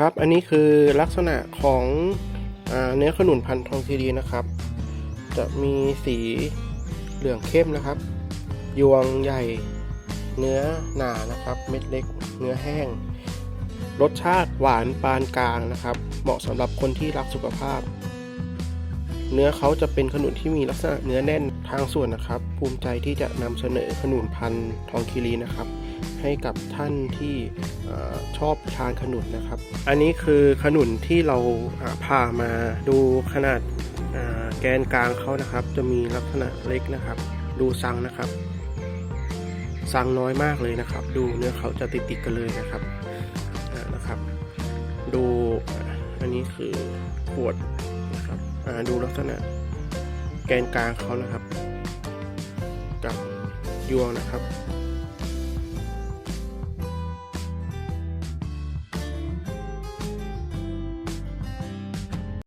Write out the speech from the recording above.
ครับ อันนี้คือลักษณะของอเนื้อขนุนพันธุ์ทองซีดีนะครับ จะมีสีเหลืองเข้มนะครับ ยวงใหญ่ เนื้อหนานะครับ เม็ดเล็ก เนื้อแห้ง รสชาติหวานปานกลางนะครับ เหมาะสำหรับคนที่รักสุขภาพ เนื้อเขาจะเป็นขนุนที่มีลักษณะเนื้อแน่นทางส่วนนะครับ ภูมิใจที่จะนำเสนอขนุนพันธุ์ทองคีรีนะครับ ให้กับท่านที่ชอบทานขนุนนะครับ อันนี้คือขนุนที่เราอ่าผ่ามาดูขนาดแกนกลางเขานะครับ จะมีลักษณะเล็กนะครับ ดูซังนะครับซังน้อยมากเลยนะครับ ดูเนื้อเขาจะติดติดๆกันเลยนะครับนะครับ ดูอันนี้คือขวดนะครับดูลักษณะแกนกลางเขานะครับ กับยวงนะครับ